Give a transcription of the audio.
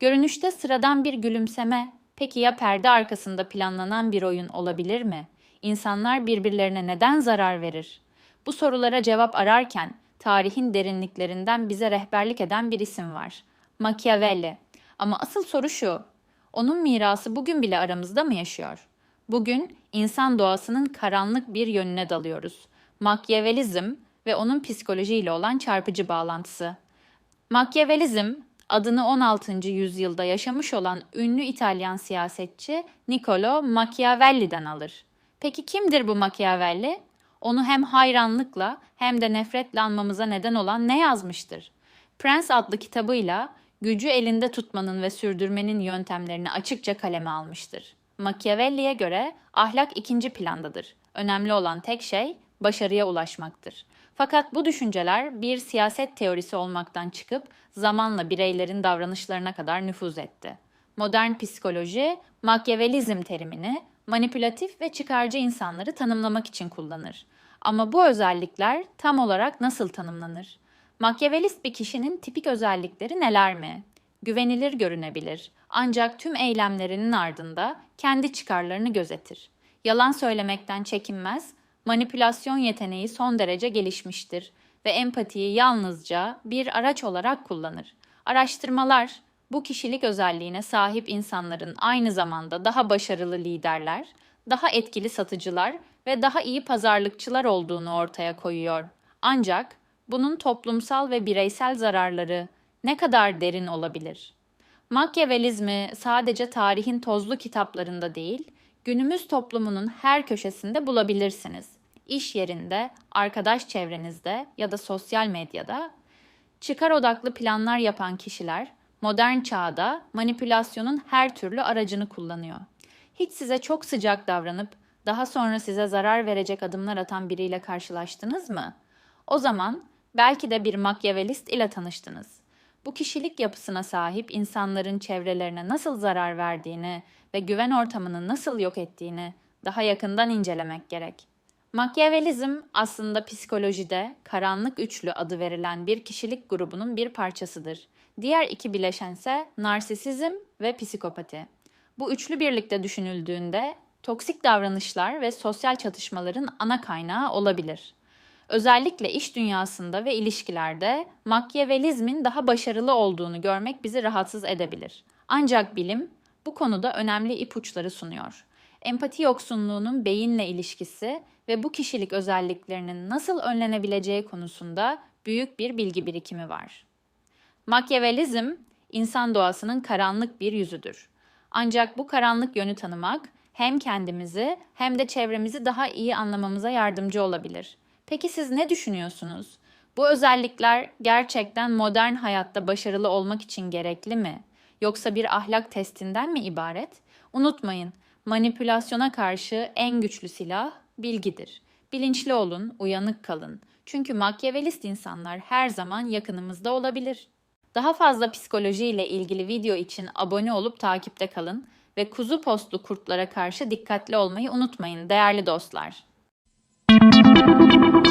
Görünüşte sıradan bir gülümseme, peki ya perde arkasında planlanan bir oyun olabilir mi? İnsanlar birbirlerine neden zarar verir? Bu sorulara cevap ararken tarihin derinliklerinden bize rehberlik eden bir isim var. Machiavelli. Ama asıl soru şu. Onun mirası bugün bile aramızda mı yaşıyor? Bugün insan doğasının karanlık bir yönüne dalıyoruz. Machiavellizm ve onun psikolojiyle olan çarpıcı bağlantısı. Machiavellizm adını 16. yüzyılda yaşamış olan ünlü İtalyan siyasetçi Niccolo Machiavelli'den alır. Peki kimdir bu Machiavelli? Onu hem hayranlıkla hem de nefretle anmamıza neden olan ne yazmıştır? Prens adlı kitabıyla gücü elinde tutmanın ve sürdürmenin yöntemlerini açıkça kaleme almıştır. Machiavelli'ye göre ahlak ikinci plandadır. Önemli olan tek şey başarıya ulaşmaktır. Fakat bu düşünceler bir siyaset teorisi olmaktan çıkıp zamanla bireylerin davranışlarına kadar nüfuz etti. Modern psikoloji, Machiavellizm terimini manipülatif ve çıkarcı insanları tanımlamak için kullanır. Ama bu özellikler tam olarak nasıl tanımlanır? Machiavellist bir kişinin tipik özellikleri neler mi? Güvenilir görünebilir ancak tüm eylemlerinin ardında kendi çıkarlarını gözetir. Yalan söylemekten çekinmez, manipülasyon yeteneği son derece gelişmiştir ve empatiyi yalnızca bir araç olarak kullanır. Araştırmalar bu kişilik özelliğine sahip insanların aynı zamanda daha başarılı liderler, daha etkili satıcılar ve daha iyi pazarlıkçılar olduğunu ortaya koyuyor. Ancak bunun toplumsal ve bireysel zararları ne kadar derin olabilir? Machiavellizmi sadece tarihin tozlu kitaplarında değil, günümüz toplumunun her köşesinde bulabilirsiniz. İş yerinde, arkadaş çevrenizde ya da sosyal medyada çıkar odaklı planlar yapan kişiler modern çağda manipülasyonun her türlü aracını kullanıyor. Hiç size çok sıcak davranıp daha sonra size zarar verecek adımlar atan biriyle karşılaştınız mı? O zaman belki de bir Machiavellist ile tanıştınız. Bu kişilik yapısına sahip insanların çevrelerine nasıl zarar verdiğini ve güven ortamını nasıl yok ettiğini daha yakından incelemek gerek. Machiavellizm aslında psikolojide karanlık üçlü adı verilen bir kişilik grubunun bir parçasıdır. Diğer iki bileşense narsisizm ve psikopati. Bu üçlü birlikte düşünüldüğünde toksik davranışlar ve sosyal çatışmaların ana kaynağı olabilir. Özellikle iş dünyasında ve ilişkilerde Machiavellizmin daha başarılı olduğunu görmek bizi rahatsız edebilir. Ancak bilim bu konuda önemli ipuçları sunuyor. Empati yoksunluğunun beyinle ilişkisi ve bu kişilik özelliklerinin nasıl önlenebileceği konusunda büyük bir bilgi birikimi var. Machiavellizm, insan doğasının karanlık bir yüzüdür. Ancak bu karanlık yönü tanımak hem kendimizi hem de çevremizi daha iyi anlamamıza yardımcı olabilir. Peki siz ne düşünüyorsunuz? Bu özellikler gerçekten modern hayatta başarılı olmak için gerekli mi? Yoksa bir ahlak testinden mi ibaret? Unutmayın, manipülasyona karşı en güçlü silah bilgidir. Bilinçli olun, uyanık kalın. Çünkü Machiavellist insanlar her zaman yakınımızda olabilir. Daha fazla psikoloji ile ilgili video için abone olup takipte kalın ve kuzu postlu kurtlara karşı dikkatli olmayı unutmayın değerli dostlar.